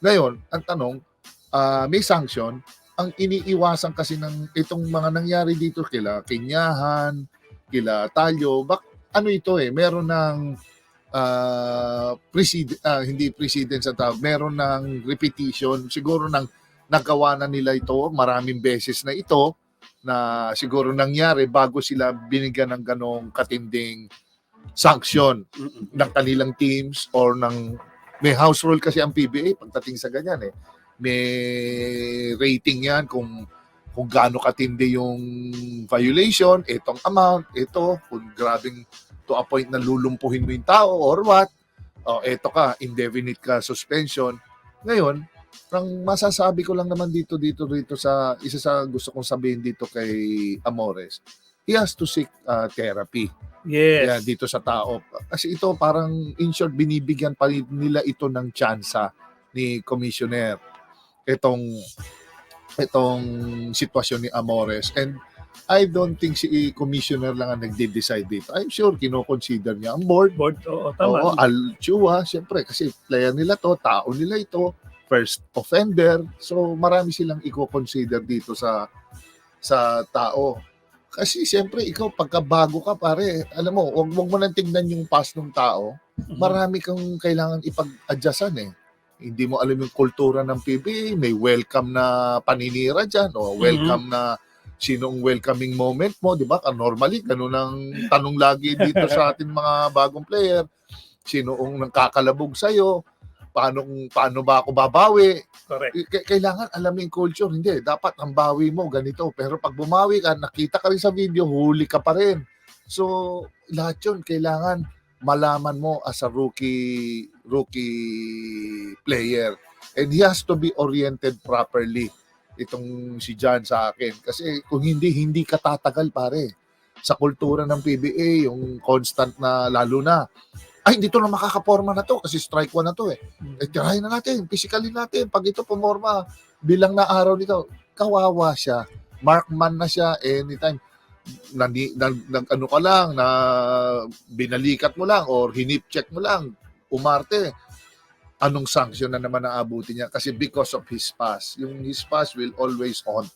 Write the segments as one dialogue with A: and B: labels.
A: Ngayon, ang tanong, ah, may sanction, ang iniiwasan kasi ng itong mga nangyari dito kila Kinyahan, kila Talyo, bak ano ito eh, meron ng ah president, ah, hindi president sa tawag, meron ng repetition, siguro ng nagawa na nila ito maraming beses na ito na siguro nangyari bago sila binigyan ng ganong katinding sanction ng kanilang teams or ng may house rule kasi ang PBA pagdating sa ganyan eh. May rating yan kung kung gaano katindi yung violation, itong amount, ito, kung grabing to a point na lulumpuhin mo yung tao or what. O, eto ka, indefinite ka suspension. Ngayon, ang masasabi ko lang naman dito, dito, dito sa, isa sa gusto kong sabihin dito kay Amores, he has to seek uh, therapy.
B: Yes.
A: Yeah, dito sa tao. Kasi ito parang in short binibigyan pa rin nila ito ng tsansa ni commissioner itong itong sitwasyon ni Amores and I don't think si commissioner lang ang nagde-decide dito. I'm sure kino-consider niya ang board.
B: Board, oo, tama.
A: Oo, Al Chua, siyempre kasi player nila to, tao nila ito, first offender. So marami silang i-consider dito sa sa tao. Kasi siyempre ikaw pagkabago ka pare, alam mo, wag, wag mo nang tingnan yung past ng tao. Marami kang kailangan ipag-adjustan eh. Hindi mo alam yung kultura ng PBA, may welcome na paninira dyan o welcome na sinong welcoming moment mo, di ba? Normally, ganun ang tanong lagi dito sa ating mga bagong player. Sino ang nagkakalabog sa'yo? Paano, paano ba ako babawi?
B: Correct.
A: Kailangan alam mo yung culture. Hindi, dapat ang bawi mo ganito. Pero pag bumawi ka, nakita ka rin sa video, huli ka pa rin. So, lahat yun, kailangan malaman mo as a rookie rookie player. And he has to be oriented properly. Itong si John sa akin. Kasi kung hindi, hindi ka tatagal pare. Sa kultura ng PBA, yung constant na lalo na, ay, hindi to na makakaporma na to kasi strike one na to eh eh, tirahin na natin, physically natin. Pag ito pumorma, bilang na araw nito, kawawa siya. Markman na siya anytime. Nani, nag, nag, ano ka lang, na binalikat mo lang or hinip check mo lang, umarte. Anong sanction na naman naabuti niya? Kasi because of his past. Yung his past will always haunt,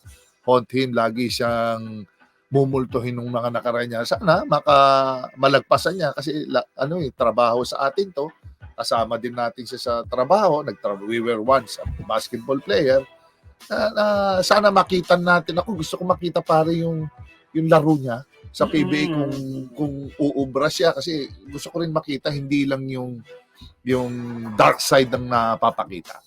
A: haunt him. Lagi siyang mumultuhin ng mga nakaraan niya. Sana maka malagpasan niya kasi la, ano eh, trabaho sa atin to kasama din natin siya sa trabaho, nagtra we were once a basketball player. Na, na sana makita natin ako gusto ko makita pare yung yung laro niya sa PBA
B: Mm.
A: kung kung uubra siya kasi gusto ko rin makita hindi lang yung yung dark side ng napapakita.